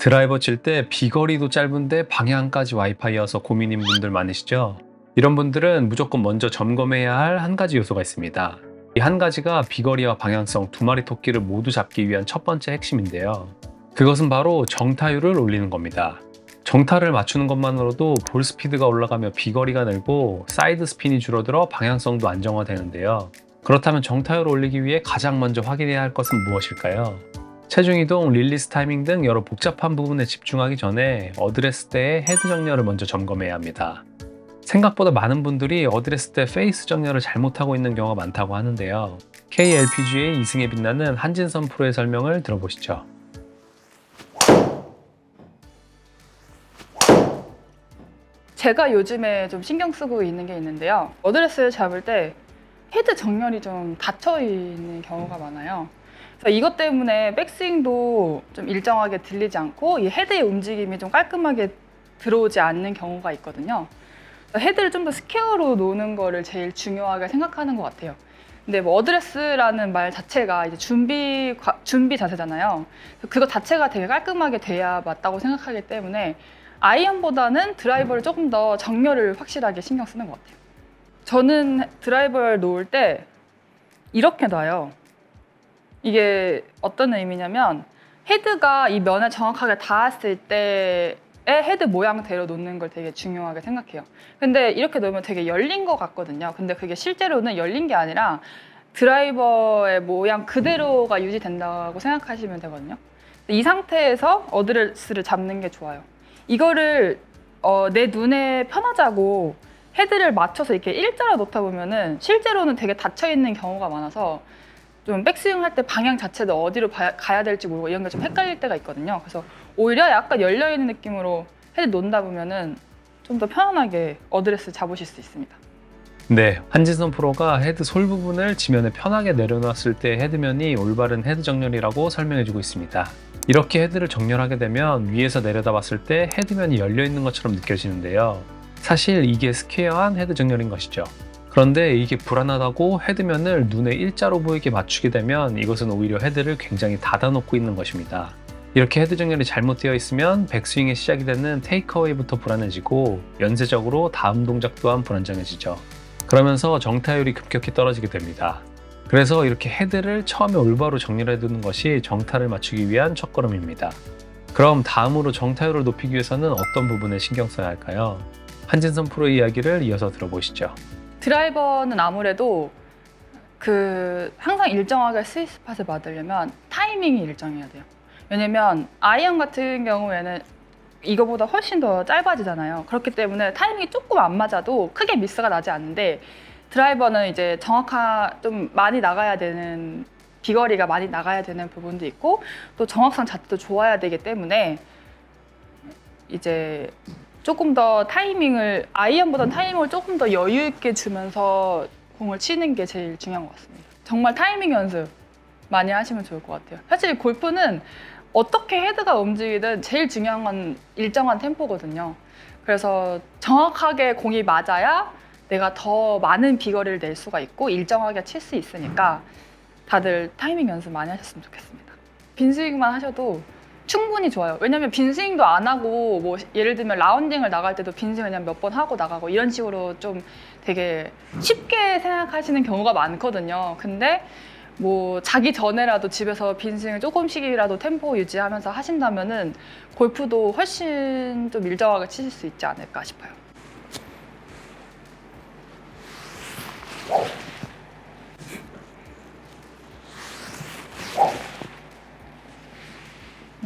드라이버 칠 때 비거리도 짧은데 방향까지 와이파이여서 고민인 분들 많으시죠? 이런 분들은 무조건 먼저 점검해야 할 한 가지 요소가 있습니다. 이 한 가지가 비거리와 방향성 두 마리 토끼를 모두 잡기 위한 첫 번째 핵심인데요. 그것은 바로 정타율을 올리는 겁니다. 정타를 맞추는 것만으로도 볼 스피드가 올라가며 비거리가 늘고 사이드 스핀이 줄어들어 방향성도 안정화되는데요. 그렇다면 정타율을 올리기 위해 가장 먼저 확인해야 할 것은 무엇일까요? 체중 이동, 릴리스 타이밍 등 여러 복잡한 부분에 집중하기 전에 어드레스 때의 헤드 정렬을 먼저 점검해야 합니다. 생각보다 많은 분들이 어드레스 때 페이스 정렬을 잘못하고 있는 경우가 많다고 하는데요. KLPGA 2승에 빛나는 한진선 프로의 설명을 들어보시죠. 제가 요즘에 좀 신경 쓰고 있는 게 있는데요. 어드레스를 잡을 때 헤드 정렬이 좀 닫혀 있는 경우가 많아요. 그래서 이것 때문에 백스윙도 좀 일정하게 들리지 않고 이 헤드의 움직임이 좀 깔끔하게 들어오지 않는 경우가 있거든요. 헤드를 좀 더 스퀘어로 노는 거를 제일 중요하게 생각하는 것 같아요. 근데 뭐 어드레스라는 말 자체가 이제 준비 과- 준비 자세잖아요. 그거 자체가 되게 깔끔하게 돼야 맞다고 생각하기 때문에 아이언보다는 드라이버를 조금 더 정렬을 확실하게 신경 쓰는 것 같아요. 저는 드라이버를 놓을 때 이렇게 놔요. 이게 어떤 의미냐면 헤드가 이 면에 정확하게 닿았을 때의 헤드 모양대로 놓는 걸 되게 중요하게 생각해요. 근데 이렇게 놓으면 되게 열린 것 같거든요. 근데 그게 실제로는 열린 게 아니라 드라이버의 모양 그대로가 유지된다고 생각하시면 되거든요. 이 상태에서 어드레스를 잡는 게 좋아요. 이거를 어, 내 눈에 편하자고 헤드를 맞춰서 이렇게 일자로 놓다 보면은 실제로는 되게 닫혀 있는 경우가 많아서 좀 백스윙 할 때 방향 자체도 어디로 봐- 가야 될지 모르고 이런 게 좀 헷갈릴 때가 있거든요. 그래서 오히려 약간 열려 있는 느낌으로 헤드 놓다 보면은 좀 더 편안하게 어드레스 잡으실 수 있습니다. 네, 한진선 프로가 헤드 솔 부분을 지면에 편하게 내려놨을 때 헤드면이 올바른 헤드 정렬이라고 설명해주고 있습니다. 이렇게 헤드를 정렬하게 되면 위에서 내려다 봤을 때 헤드면이 열려 있는 것처럼 느껴지는데요. 사실 이게 스퀘어한 헤드 정렬인 것이죠. 그런데 이게 불안하다고 헤드면을 눈에 일자로 보이게 맞추게 되면 이것은 오히려 헤드를 굉장히 닫아놓고 있는 것입니다. 이렇게 헤드 정렬이 잘못되어 있으면 백스윙의 시작이 되는 테이크어웨이부터 불안해지고 연쇄적으로 다음 동작 또한 불안정해지죠. 그러면서 정타율이 급격히 떨어지게 됩니다. 그래서 이렇게 헤드를 처음에 올바로 정렬해 두는 것이 정타를 맞추기 위한 첫걸음입니다. 그럼 다음으로 정타율을 높이기 위해서는 어떤 부분에 신경 써야 할까요? 한진선 프로의 이야기를 이어서 들어보시죠. 드라이버는 아무래도 그 항상 일정하게 스윗 스팟을 맞으려면 타이밍이 일정해야 돼요. 왜냐면 아이언 같은 경우에는 이거보다 훨씬 더 짧아지잖아요. 그렇기 때문에 타이밍이 조금 안 맞아도 크게 미스가 나지 않는데 드라이버는 이제 정확한 좀 많이 나가야 되는 비거리가 많이 나가야 되는 부분도 있고 또 정확성 자체도 좋아야 되기 때문에 이제 조금 더 타이밍을 아이언보다는 타이밍을 조금 더 여유 있게 주면서 공을 치는 게 제일 중요한 것 같습니다. 정말 타이밍 연습 많이 하시면 좋을 것 같아요. 사실 골프는 어떻게 헤드가 움직이든 제일 중요한 건 일정한 템포거든요. 그래서 정확하게 공이 맞아야 내가 더 많은 비거리를 낼 수가 있고 일정하게 칠 수 있으니까 다들 타이밍 연습 많이 하셨으면 좋겠습니다. 빈스윙만 하셔도 충분히 좋아요. 왜냐면 빈 스윙도 안 하고 뭐 예를 들면 라운딩을 나갈 때도 빈 스윙 그냥 몇 번 하고 나가고 이런 식으로 좀 되게 쉽게 생각하시는 경우가 많거든요. 근데 뭐 자기 전에라도 집에서 빈 스윙을 조금씩이라도 템포 유지하면서 하신다면은 골프도 훨씬 좀 일정하게 치실 수 있지 않을까 싶어요.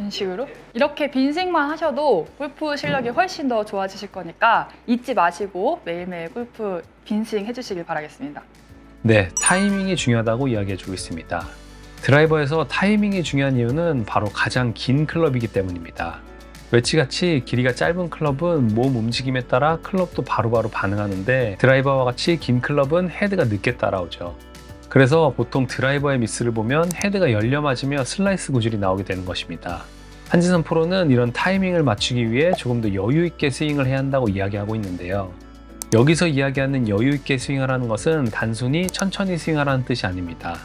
이런 식으로 이렇게 빈스윙만 하셔도 골프 실력이 훨씬 더 좋아지실 거니까 잊지 마시고 매일매일 골프 빈스윙 해주시길 바라겠습니다. 네, 타이밍이 중요하다고 이야기해 주고 있습니다. 드라이버에서 타이밍이 중요한 이유는 바로 가장 긴 클럽이기 때문입니다. 웨치같이 길이가 짧은 클럽은 몸 움직임에 따라 클럽도 바로 바로 반응하는데 드라이버와 같이 긴 클럽은 헤드가 늦게 따라오죠. 그래서 보통 드라이버의 미스를 보면 헤드가 열려 맞으며 슬라이스 구질이 나오게 되는 것입니다. 한지선 프로는 이런 타이밍을 맞추기 위해 조금 더 여유 있게 스윙을 해야 한다고 이야기하고 있는데요. 여기서 이야기하는 여유 있게 스윙하라는 것은 단순히 천천히 스윙하라는 뜻이 아닙니다.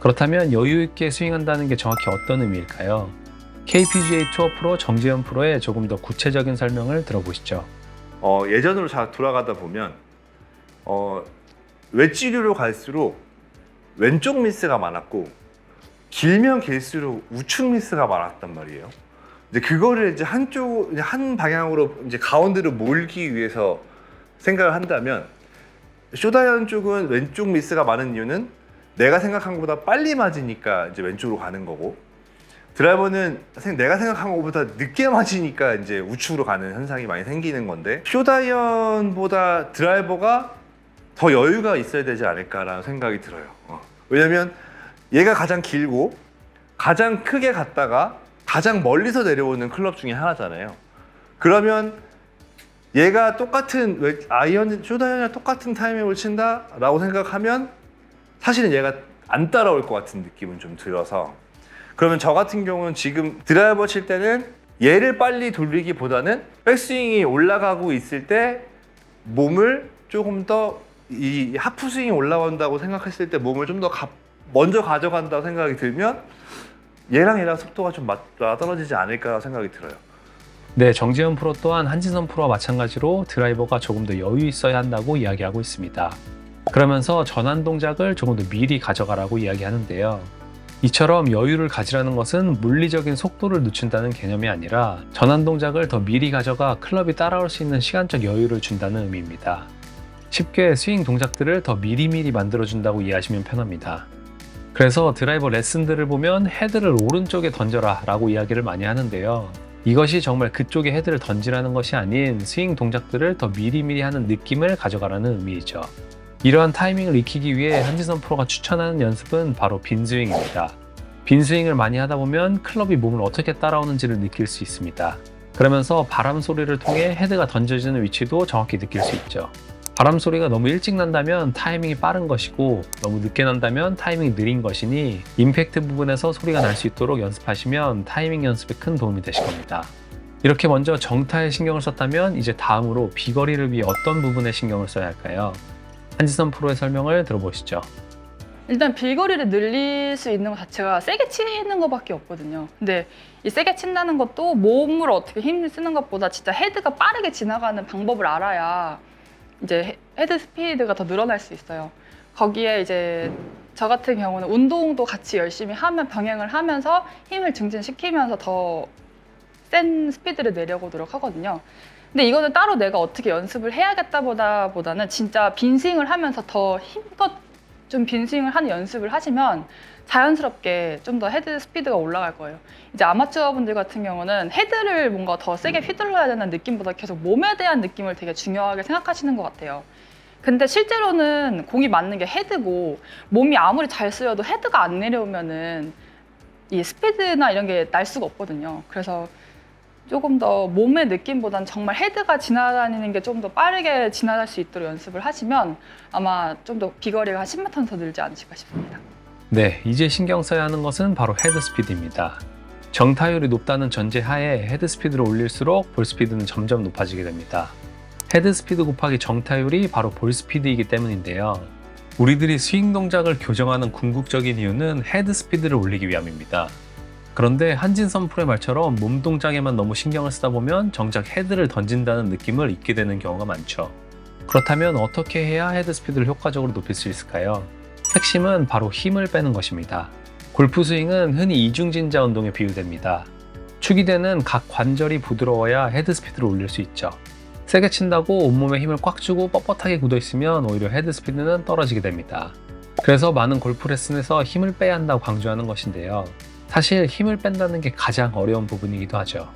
그렇다면 여유 있게 스윙한다는 게 정확히 어떤 의미일까요? KPGA 투어 프로 정재현 프로의 조금 더 구체적인 설명을 들어보시죠. 어, 예전으로 자 돌아가다 보면 어, 외지류로 갈수록 왼쪽 미스가 많았고 길면 길수록 우측 미스가 많았단 말이에요. 이제 그거를 이제 한쪽 한 방향으로 이제 가운데로 몰기 위해서 생각을 한다면 쇼다이언 쪽은 왼쪽 미스가 많은 이유는 내가 생각한 것보다 빨리 맞으니까 이제 왼쪽으로 가는 거고 드라이버는 생- 내가 생각한 것보다 늦게 맞으니까 이제 우측으로 가는 현상이 많이 생기는 건데 쇼다이언보다 드라이버가 더 여유가 있어야 되지 않을까라는 생각이 들어요. 어. 왜냐면 얘가 가장 길고 가장 크게 갔다가 가장 멀리서 내려오는 클럽 중에 하나잖아요. 그러면 얘가 똑같은 왜- 아이언 쇼다이언이랑 똑같은 타이밍을 친다라고 생각하면 사실은 얘가 안 따라올 것 같은 느낌은 좀 들어서 그러면 저 같은 경우는 지금 드라이버 칠 때는 얘를 빨리 돌리기보다는 백스윙이 올라가고 있을 때 몸을 조금 더 이 하프 스윙이 올라간다고 생각했을 때 몸을 좀더 먼저 가져간다고 생각이 들면 얘랑 얘랑 속도가 좀 맞아 떨어지지 않을까 생각이 들어요. 네, 정재현 프로 또한 한지선 프로와 마찬가지로 드라이버가 조금 더 여유 있어야 한다고 이야기하고 있습니다. 그러면서 전환 동작을 조금 더 미리 가져가라고 이야기하는데요. 이처럼 여유를 가지라는 것은 물리적인 속도를 늦춘다는 개념이 아니라 전환 동작을 더 미리 가져가 클럽이 따라올 수 있는 시간적 여유를 준다는 의미입니다. 쉽게 스윙 동작들을 더 미리미리 만들어준다고 이해하시면 편합니다. 그래서 드라이버 레슨들을 보면 헤드를 오른쪽에 던져라 라고 이야기를 많이 하는데요. 이것이 정말 그쪽에 헤드를 던지라는 것이 아닌 스윙 동작들을 더 미리미리 하는 느낌을 가져가라는 의미이죠. 이러한 타이밍을 익히기 위해 한지선 프로가 추천하는 연습은 바로 빈스윙입니다. 빈스윙을 많이 하다 보면 클럽이 몸을 어떻게 따라오는지를 느낄 수 있습니다. 그러면서 바람 소리를 통해 헤드가 던져지는 위치도 정확히 느낄 수 있죠. 바람 소리가 너무 일찍 난다면 타이밍이 빠른 것이고 너무 늦게 난다면 타이밍이 느린 것이니 임팩트 부분에서 소리가 날 수 있도록 연습하시면 타이밍 연습에 큰 도움이 되실 겁니다. 이렇게 먼저 정타에 신경을 썼다면 이제 다음으로 비거리를 위해 어떤 부분에 신경을 써야 할까요? 한지선 프로의 설명을 들어보시죠. 일단 빌거리를 늘릴 수 있는 것 자체가 세게 치는 것밖에 없거든요. 근데 이 세게 친다는 것도 몸을 어떻게 힘을 쓰는 것보다 진짜 헤드가 빠르게 지나가는 방법을 알아야 이제 헤- 헤드 스피드가 더 늘어날 수 있어요. 거기에 이제 저 같은 경우는 운동도 같이 열심히 하면 병행을 하면서 힘을 증진시키면서 더 센 스피드를 내려고 노력하거든요. 근데 이거는 따로 내가 어떻게 연습을 해야겠다보다 보다는 진짜 빈스윙을 하면서 더 힘껏 좀 빈스윙을 하는 연습을 하시면 자연스럽게 좀 더 헤드 스피드가 올라갈 거예요. 이제 아마추어 분들 같은 경우는 헤드를 뭔가 더 세게 휘둘러야 되는 느낌보다 계속 몸에 대한 느낌을 되게 중요하게 생각하시는 것 같아요. 근데 실제로는 공이 맞는 게 헤드고 몸이 아무리 잘 쓰여도 헤드가 안 내려오면은 이 스피드나 이런 게 날 수가 없거든요. 그래서 조금 더 몸의 느낌보다는 정말 헤드가 지나다니는 게 좀 더 빠르게 지나갈 수 있도록 연습을 하시면 아마 좀 더 비거리가 한 10m 더 늘지 않으실까 싶습니다. 네, 이제 신경 써야 하는 것은 바로 헤드 스피드입니다. 정타율이 높다는 전제 하에 헤드 스피드를 올릴수록 볼 스피드는 점점 높아지게 됩니다. 헤드 스피드 곱하기 정타율이 바로 볼 스피드이기 때문인데요. 우리들이 스윙 동작을 교정하는 궁극적인 이유는 헤드 스피드를 올리기 위함입니다. 그런데 한진선 프로의 말처럼 몸 동작에만 너무 신경을 쓰다 보면 정작 헤드를 던진다는 느낌을 잊게 되는 경우가 많죠. 그렇다면 어떻게 해야 헤드 스피드를 효과적으로 높일 수 있을까요? 핵심은 바로 힘을 빼는 것입니다. 골프 스윙은 흔히 이중진자 운동에 비유됩니다. 축이 되는 각 관절이 부드러워야 헤드 스피드를 올릴 수 있죠. 세게 친다고 온몸에 힘을 꽉 주고 뻣뻣하게 굳어 있으면 오히려 헤드 스피드는 떨어지게 됩니다. 그래서 많은 골프 레슨에서 힘을 빼야 한다고 강조하는 것인데요. 사실 힘을 뺀다는 게 가장 어려운 부분이기도 하죠.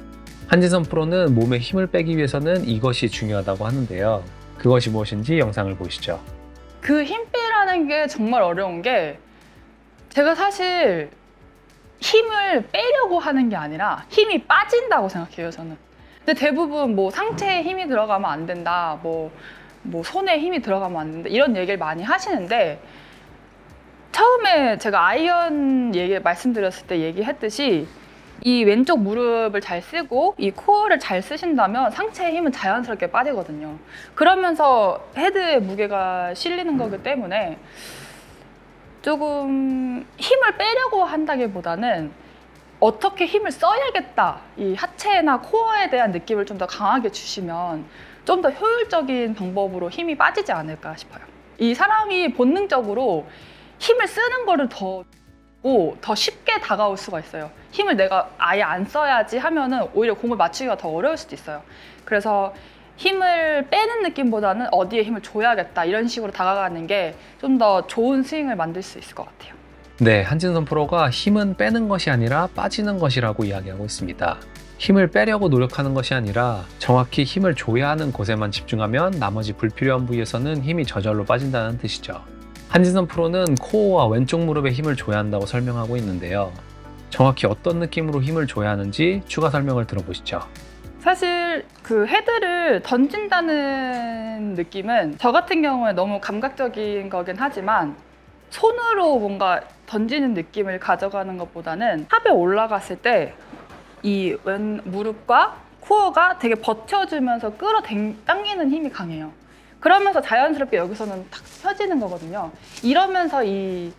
한지선 프로는 몸에 힘을 빼기 위해서는 이것이 중요하다고 하는데요. 그것이 무엇인지 영상을 보시죠. 그 힘 빼라는 게 정말 어려운 게 제가 사실 힘을 빼려고 하는 게 아니라 힘이 빠진다고 생각해요, 저는. 근데 대부분 뭐 상체에 힘이 들어가면 안 된다, 뭐, 뭐 손에 힘이 들어가면 안 된다, 이런 얘기를 많이 하시는데 처음에 제가 아이언 얘기 말씀드렸을 때 얘기했듯이 이 왼쪽 무릎을 잘 쓰고 이 코어를 잘 쓰신다면 상체의 힘은 자연스럽게 빠지거든요. 그러면서 헤드의 무게가 실리는 거기 때문에 조금 힘을 빼려고 한다기보다는 어떻게 힘을 써야겠다. 이 하체나 코어에 대한 느낌을 좀 더 강하게 주시면 좀 더 효율적인 방법으로 힘이 빠지지 않을까 싶어요. 이 사람이 본능적으로 힘을 쓰는 거를 더, 고, 더 쉽게 다가올 수가 있어요. 힘을 내가 아예 안 써야지 하면은 오히려 공을 맞추기가 더 어려울 수도 있어요. 그래서 힘을 빼는 느낌보다는 어디에 힘을 줘야겠다 이런 식으로 다가가는 게 좀 더 좋은 스윙을 만들 수 있을 것 같아요. 네, 한진선 프로가 힘은 빼는 것이 아니라 빠지는 것이라고 이야기하고 있습니다. 힘을 빼려고 노력하는 것이 아니라 정확히 힘을 줘야 하는 곳에만 집중하면 나머지 불필요한 부위에서는 힘이 저절로 빠진다는 뜻이죠. 한진선 프로는 코어와 왼쪽 무릎에 힘을 줘야 한다고 설명하고 있는데요. 정확히 어떤 느낌으로 힘을 줘야 하는지 추가 설명을 들어보시죠. 사실 그 헤드를 던진다는 느낌은 저 같은 경우에 너무 감각적인 거긴 하지만 손으로 뭔가 던지는 느낌을 가져가는 것보다는 탑에 올라갔을 때 이 왼 무릎과 코어가 되게 버텨주면서 끌어당기는 힘이 강해요. 그러면서 자연스럽게 여기서는 탁 펴지는 거거든요. 이러면서 이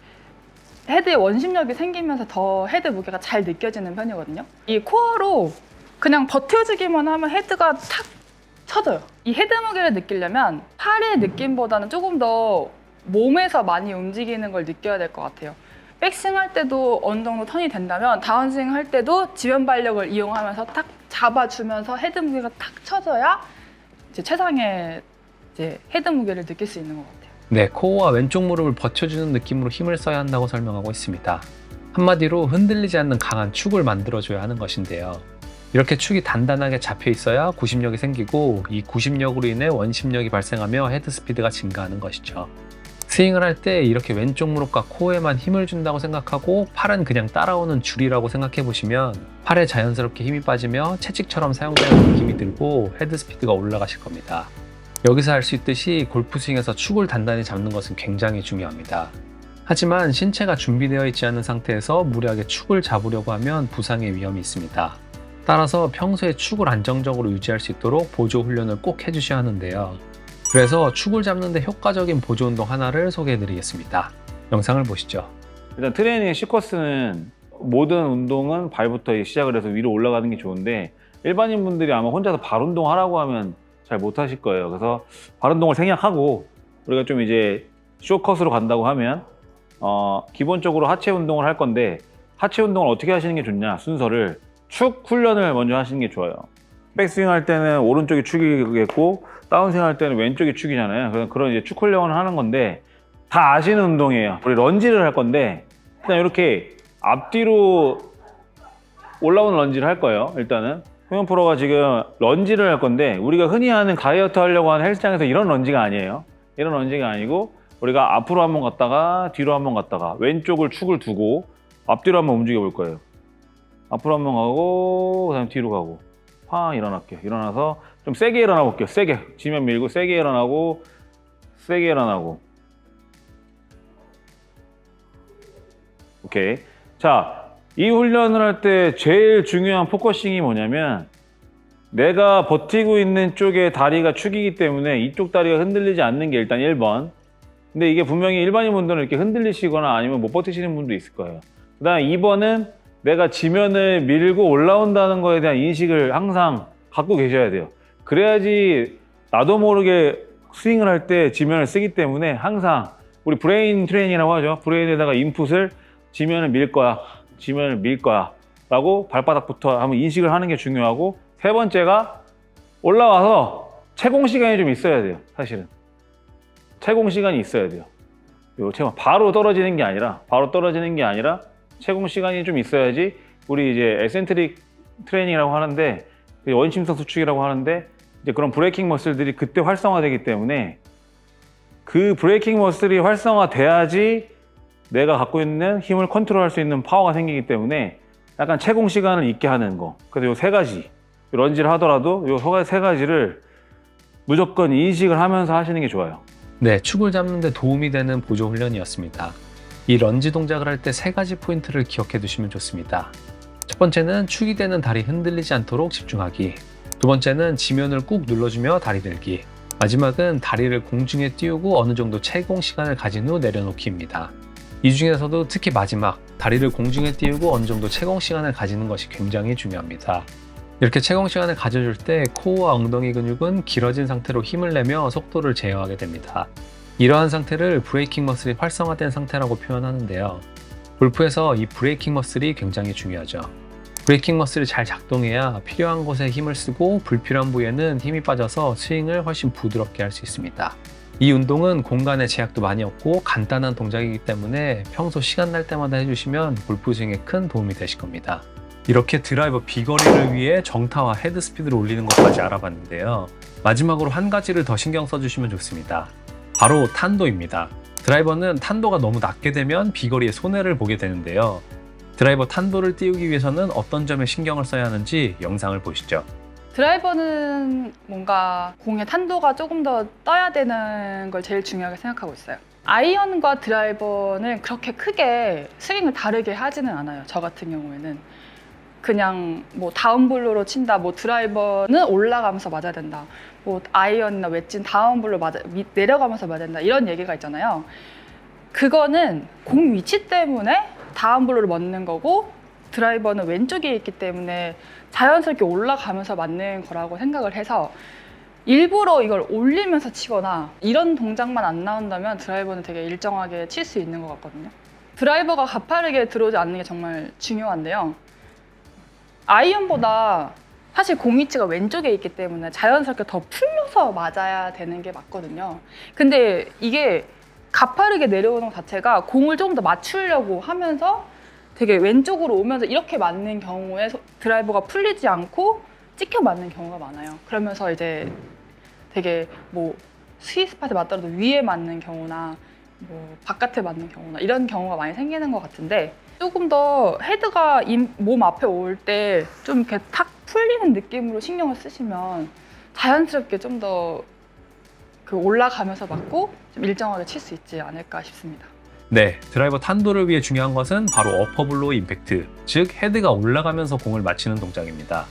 헤드에 원심력이 생기면서 더 헤드 무게가 잘 느껴지는 편이거든요. 이 코어로 그냥 버텨주기만 하면 헤드가 탁 쳐져요. 이 헤드 무게를 느끼려면 팔의 느낌보다는 조금 더 몸에서 많이 움직이는 걸 느껴야 될 것 같아요. 백스윙 할 때도 어느 정도 턴이 된다면 다운스윙 할 때도 지변 발력을 이용하면서 탁 잡아주면서 헤드 무게가 탁 쳐져야 이제 최상의 이제 헤드 무게를 느낄 수 있는 것 같아요. 네, 코어와 왼쪽 무릎을 버텨주는 느낌으로 힘을 써야 한다고 설명하고 있습니다. 한마디로 흔들리지 않는 강한 축을 만들어줘야 하는 것인데요. 이렇게 축이 단단하게 잡혀 있어야 구심력이 생기고 이 구심력으로 인해 원심력이 발생하며 헤드 스피드가 증가하는 것이죠. 스윙을 할 때 이렇게 왼쪽 무릎과 코어에만 힘을 준다고 생각하고 팔은 그냥 따라오는 줄이라고 생각해 보시면 팔에 자연스럽게 힘이 빠지며 채찍처럼 사용되는 느낌이 들고 헤드 스피드가 올라가실 겁니다. 여기서 할수 있듯이 골프 스윙에서 축을 단단히 잡는 것은 굉장히 중요합니다. 하지만 신체가 준비되어 있지 않은 상태에서 무리하게 축을 잡으려고 하면 부상의 위험이 있습니다. 따라서 평소에 축을 안정적으로 유지할 수 있도록 보조 훈련을 꼭 해주셔야 하는데요. 그래서 축을 잡는데 효과적인 보조 운동 하나를 소개해 드리겠습니다. 영상을 보시죠. 일단 트레이닝 C코스는 모든 운동은 발부터 시작을 해서 위로 올라가는 게 좋은데 일반인 분들이 아마 혼자서 발 운동 하라고 하면 잘 못 하실 거예요. 그래서 발 운동을 생략하고 우리가 좀 이제 쇼컷으로 간다고 하면 어, 기본적으로 하체 운동을 할 건데 하체 운동을 어떻게 하시는 게 좋냐 순서를 축 훈련을 먼저 하시는 게 좋아요. 백스윙 할 때는 오른쪽이 축이겠고 다운스윙 할 때는 왼쪽이 축이잖아요. 그래서 그런 이제 축 훈련을 하는 건데 다 아시는 운동이에요. 우리 런지를 할 건데 일단 이렇게 앞뒤로 올라오는 런지를 할 거예요. 일단은 홍현 프로가 지금 런지를 할 건데 우리가 흔히 하는 다이어트 하려고 하는 헬스장에서 이런 런지가 아니에요. 이런 런지가 아니고 우리가 앞으로 한번 갔다가 뒤로 한번 갔다가 왼쪽을 축을 두고 앞뒤로 한번 움직여 볼 거예요. 앞으로 한번 가고 그다음 뒤로 가고 팡 일어날게요. 일어나서 좀 세게 일어나 볼게요. 세게 지면 밀고 세게 일어나고 세게 일어나고 오케이. 자, 이 훈련을 할 때 제일 중요한 포커싱이 뭐냐면 내가 버티고 있는 쪽에 다리가 축이기 때문에 이쪽 다리가 흔들리지 않는 게 일단 1번. 근데 이게 분명히 일반인 분들은 이렇게 흔들리시거나 아니면 못 버티시는 분도 있을 거예요. 그 다음 2번은 내가 지면을 밀고 올라온다는 거에 대한 인식을 항상 갖고 계셔야 돼요. 그래야지 나도 모르게 스윙을 할 때 지면을 쓰기 때문에 항상 우리 브레인 트레이닝이라고 하죠. 브레인에다가 인풋을 지면을 밀 거야. 지면을 밀 거야. 라고 발바닥부터 한번 인식을 하는 게 중요하고 세 번째가 올라와서 채공 시간이 좀 있어야 돼요. 사실은. 채공 시간이 있어야 돼요. 요 채공 바로 떨어지는 게 아니라 바로 떨어지는 게 아니라 채공 시간이 좀 있어야지 우리 이제 에센트릭 트레이닝이라고 하는데 원심성 수축이라고 하는데 이제 그런 브레이킹 머슬들이 그때 활성화되기 때문에 그 브레이킹 머슬이 활성화돼야지 내가 갖고 있는 힘을 컨트롤할 수 있는 파워가 생기기 때문에 약간 채공 시간을 있게 하는 거. 그래서 요세 가지 런지를 하더라도 요세 가지를 무조건 인식을 하면서 하시는 게 좋아요. 네, 축을 잡는 데 도움이 되는 보조 훈련이었습니다. 이 런지 동작을 할 때 세 가지 포인트를 기억해 두시면 좋습니다. 첫 번째는 축이 되는 다리 흔들리지 않도록 집중하기. 두 번째는 지면을 꾹 눌러주며 다리 들기. 마지막은 다리를 공중에 띄우고 어느 정도 채공 시간을 가진 후 내려놓기입니다. 이 중에서도 특히 마지막 다리를 공중에 띄우고 어느 정도 채공 시간을 가지는 것이 굉장히 중요합니다. 이렇게 채공 시간을 가져줄 때 코어와 엉덩이 근육은 길어진 상태로 힘을 내며 속도를 제어하게 됩니다. 이러한 상태를 브레이킹 머슬이 활성화된 상태라고 표현하는데요. 골프에서 이 브레이킹 머슬이 굉장히 중요하죠. 브레이킹 머슬이 잘 작동해야 필요한 곳에 힘을 쓰고 불필요한 부위에는 힘이 빠져서 스윙을 훨씬 부드럽게 할 수 있습니다. 이 운동은 공간의 제약도 많이 없고 간단한 동작이기 때문에 평소 시간 날 때마다 해주시면 골프 스윙에 큰 도움이 되실 겁니다. 이렇게 드라이버 비거리를 위해 정타와 헤드 스피드를 올리는 것까지 알아봤는데요. 마지막으로 한 가지를 더 신경 써주시면 좋습니다. 바로 탄도입니다. 드라이버는 탄도가 너무 낮게 되면 비거리에 손해를 보게 되는데요. 드라이버 탄도를 띄우기 위해서는 어떤 점에 신경을 써야 하는지 영상을 보시죠. 드라이버는 뭔가 공의 탄도가 조금 더 떠야 되는 걸 제일 중요하게 생각하고 있어요. 아이언과 드라이버는 그렇게 크게 스윙을 다르게 하지는 않아요. 저 같은 경우에는. 그냥 뭐 다운블로로 친다, 뭐 드라이버는 올라가면서 맞아야 된다, 뭐 아이언이나 웨진 다운블로 맞아, 밑, 내려가면서 맞아야 된다 이런 얘기가 있잖아요. 그거는 공 위치 때문에 다운블로를 맞는 거고 드라이버는 왼쪽에 있기 때문에 자연스럽게 올라가면서 맞는 거라고 생각을 해서 일부러 이걸 올리면서 치거나 이런 동작만 안 나온다면 드라이버는 되게 일정하게 칠 수 있는 것 같거든요. 드라이버가 가파르게 들어오지 않는 게 정말 중요한데요. 아이언보다 사실 공위치가 왼쪽에 있기 때문에 자연스럽게 더 풀려서 맞아야 되는 게 맞거든요. 근데 이게 가파르게 내려오는 것 자체가 공을 조금 더 맞추려고 하면서 되게 왼쪽으로 오면서 이렇게 맞는 경우에 소- 드라이버가 풀리지 않고 찍혀 맞는 경우가 많아요. 그러면서 이제 되게 뭐 스위스팟에 맞더라도 위에 맞는 경우나 뭐 바깥에 맞는 경우나 이런 경우가 많이 생기는 것 같은데 조금 더 헤드가 임- 몸 앞에 올 때 좀 이렇게 탁 풀리는 느낌으로 신경을 쓰시면 자연스럽게 좀 더 그 올라가면서 맞고 좀 일정하게 칠 수 있지 않을까 싶습니다. 네, 드라이버 탄도를 위해 중요한 것은 바로 어퍼블로우 임팩트, 즉 헤드가 올라가면서 공을 맞히는 동작입니다.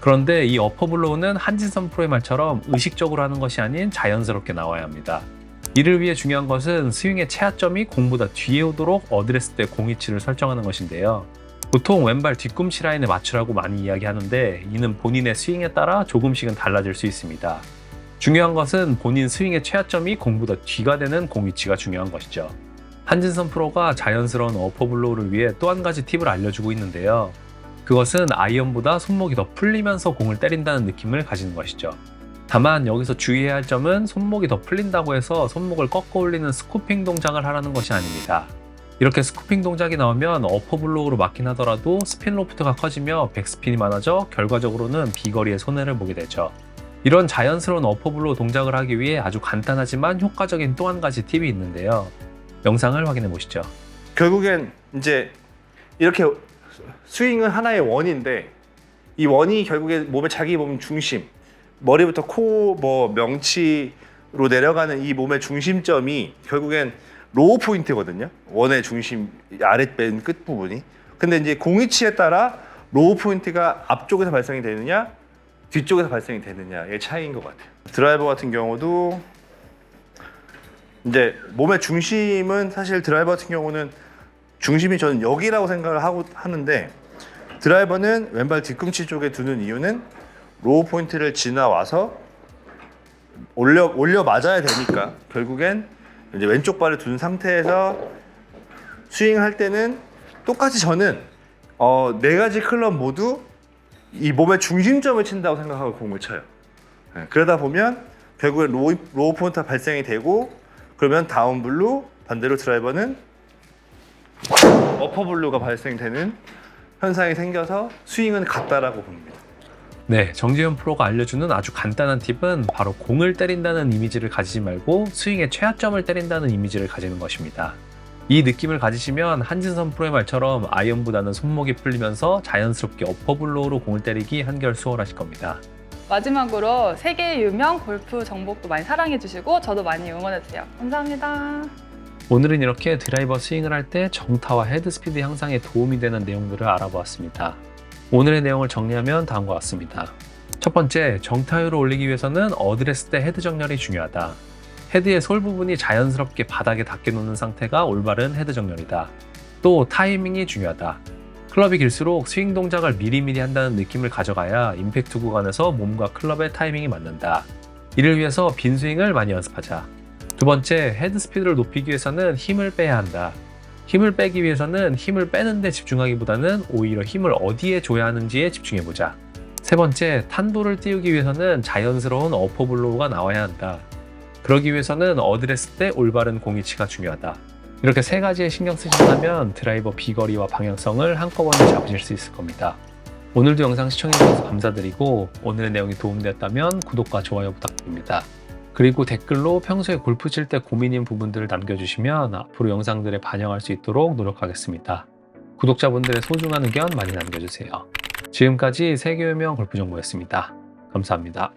그런데 이 어퍼블로우는 한진선 프로의 말처럼 의식적으로 하는 것이 아닌 자연스럽게 나와야 합니다. 이를 위해 중요한 것은 스윙의 체하점이 공보다 뒤에 오도록 어드레스 때 공위치를 설정하는 것인데요. 보통 왼발 뒤꿈치 라인에 맞추라고 많이 이야기하는데 이는 본인의 스윙에 따라 조금씩은 달라질 수 있습니다. 중요한 것은 본인 스윙의 최하점이 공보다 뒤가 되는 공위치가 중요한 것이죠. 한진선 프로가 자연스러운 어퍼 블로우를 위해 또 한 가지 팁을 알려주고 있는데요. 그것은 아이언보다 손목이 더 풀리면서 공을 때린다는 느낌을 가지는 것이죠. 다만 여기서 주의해야 할 점은 손목이 더 풀린다고 해서 손목을 꺾어 올리는 스쿠핑 동작을 하라는 것이 아닙니다. 이렇게 스쿠핑 동작이 나오면 어퍼 블로우로 맞긴 하더라도 스핀 로프트가 커지며 백스핀이 많아져 결과적으로는 비거리에 손해를 보게 되죠. 이런 자연스러운 어퍼 블로우 동작을 하기 위해 아주 간단하지만 효과적인 또 한 가지 팁이 있는데요. 영상을 확인해 보시죠. 결국엔 이제 이렇게 스윙은 하나의 원인데 이 원이 결국에 몸의 자기 몸 중심 머리부터 코 뭐 명치로 내려가는 이 몸의 중심점이 결국엔 로우 포인트거든요. 원의 중심 아랫배는 끝 부분이. 근데 이제 공위치에 따라 로우 포인트가 앞쪽에서 발생이 되느냐 뒤쪽에서 발생이 되느냐의 차이인 것 같아요. 드라이버 같은 경우도 이제 몸의 중심은 사실 드라이버 같은 경우는 중심이 저는 여기라고 생각을 하고 하는데 드라이버는 왼발 뒤꿈치 쪽에 두는 이유는 로우 포인트를 지나와서 올려 올려 맞아야 되니까 결국엔 이제 왼쪽 발을 둔 상태에서 스윙할 때는 똑같이 저는 어, 네 가지 클럽 모두 이 몸의 중심점을 친다고 생각하고 공을 쳐요. 네, 그러다 보면 결국엔 로우, 로우 포인트가 발생이 되고 그러면 다운 블루 반대로 드라이버는 어퍼 블루가 발생되는 현상이 생겨서 스윙은 같다라고 봅니다. 네, 정지현 프로가 알려주는 아주 간단한 팁은 바로 공을 때린다는 이미지를 가지지 말고 스윙의 최하점을 때린다는 이미지를 가지는 것입니다. 이 느낌을 가지시면 한진선 프로의 말처럼 아이언보다는 손목이 풀리면서 자연스럽게 어퍼블로우로 공을 때리기 한결 수월하실 겁니다. 마지막으로 세계 유명 골프 정복도 많이 사랑해 주시고 저도 많이 응원해 주세요. 감사합니다. 오늘은 이렇게 드라이버 스윙을 할 때 정타와 헤드 스피드 향상에 도움이 되는 내용들을 알아보았습니다. 오늘의 내용을 정리하면 다음과 같습니다. 첫 번째, 정타율을 올리기 위해서는 어드레스 때 헤드 정렬이 중요하다. 헤드의 솔 부분이 자연스럽게 바닥에 닿게 놓는 상태가 올바른 헤드 정렬이다. 또 타이밍이 중요하다. 클럽이 길수록 스윙 동작을 미리미리 한다는 느낌을 가져가야 임팩트 구간에서 몸과 클럽의 타이밍이 맞는다. 이를 위해서 빈 스윙을 많이 연습하자. 두 번째, 헤드 스피드를 높이기 위해서는 힘을 빼야 한다. 힘을 빼기 위해서는 힘을 빼는데 집중하기보다는 오히려 힘을 어디에 줘야 하는지에 집중해보자. 세 번째, 탄도를 띄우기 위해서는 자연스러운 어퍼블로우가 나와야 한다. 그러기 위해서는 어드레스 때 올바른 공위치가 중요하다. 이렇게 세 가지에 신경 쓰신다면 드라이버 비거리와 방향성을 한꺼번에 잡으실 수 있을 겁니다. 오늘도 영상 시청해주셔서 감사드리고 오늘의 내용이 도움되었다면 구독과 좋아요 부탁드립니다. 그리고 댓글로 평소에 골프 칠 때 고민인 부분들을 남겨주시면 앞으로 영상들에 반영할 수 있도록 노력하겠습니다. 구독자분들의 소중한 의견 많이 남겨주세요. 지금까지 세계유명 골프 정보였습니다. 감사합니다.